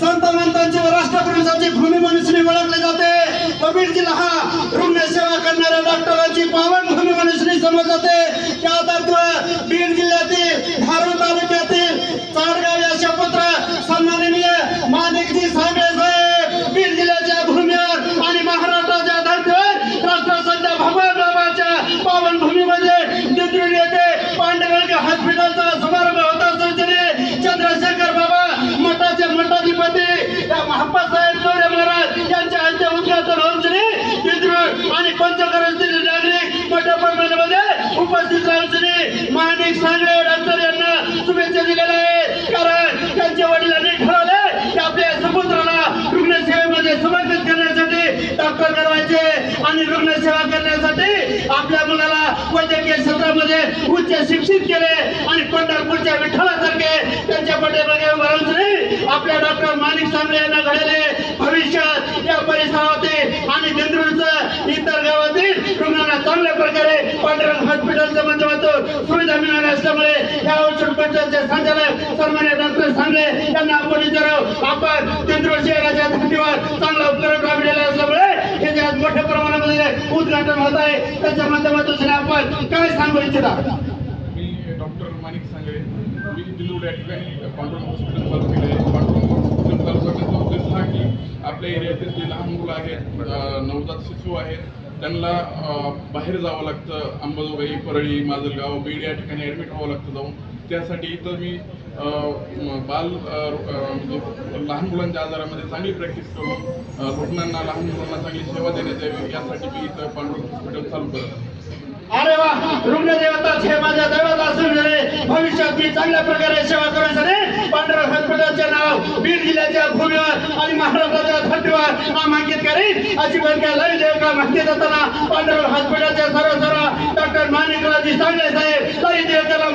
संत मंतांची व राष्ट्रपुरुषांची भूमी म्हणून ओळखले जाते. व बीड जिल्हा हा रुग्ण सेवा करणाऱ्या डॉक्टरांची पावन भूमी म्हणून समजले जाते त्या उपस्थित राहून श्री माणिक सांगळे डॉक्टर यांना शुभेच्छा दिलेल्या आहेत. कारण त्यांच्या वडिलांनी ठरवले की आपल्या समुद्राला रुग्णसेवेमध्ये समर्पित करण्यासाठी डॉक्टर करायचे आणि रुग्णसेवा करण्यासाठी आपल्या मुलाला वैद्यकीय क्षेत्रामध्ये उच्च शिक्षित केले आणि पंढरपूरच्या विठ्ठलासारखे त्यांच्या पाठीमागे उभं आपल्या डॉक्टर माणिक सांगळे यांना घडले भविष्यात या परिसरातील आणि दिंडूरचं इतर गावातील रुग्णांना चांगल्या प्रकारे पांढरंग हॉस्पिटलच्या माध्यमातून सुविधा मिळाल्या असल्यामुळे या औषध उपचाराचे संचालक सन्मान्य डॉक्टर सांगले त्यांना आपण विचारू. आपण दिंडूर शहराच्या धर्तीवर चांगला उपक्रम राबलेला असल्यामुळे हे जे आज मोठ्या प्रमाणामध्ये उद्घाटन होत आहे त्याच्या माध्यमातून आपण काय सांगू इच्छिता? मी डॉक्टर माणिक सांगळे मी दिल्लूर या ठिकाणी पांडुरंग हॉस्पिटल चालू केले आहे हॉस्पिटल चालू करण्याचा उद्देश हा की आपल्या एरियातील जे लहान मुलं आहेत नवजात शिशू आहेत त्यांना बाहेर जावं लागतं. अंबाजोगाई परळी माजलगाव बीड या ठिकाणी ॲडमिट व्हावं लागतं जाऊन. त्यासाठी इथं मी बाल म्हणजे लहान मुलांच्या आजारामध्ये चांगली प्रॅक्टिस करून रुग्णांना लहान मुलांना चांगली सेवा देण्यात यावी यासाठी मी इथं पांडुरंग हॉस्पिटल चालू करत अरे वा! रुग्णदेवताच हे माझ्या दैवत असून भविष्यात मी चांगल्या प्रकारे सेवा करण्यासाठी पांढरा हॉस्पिटलचे नाव बीड जिल्ह्याच्या भूमीवर आणि महाराष्ट्राच्या थट्टीवर नामांकित करीन अशी भूमिका लय देवका माहिती देताना पांढरा हॉस्पिटलच्या सर्व सर्व डॉक्टर मानिकराजी सांगले साहेब लय त्याला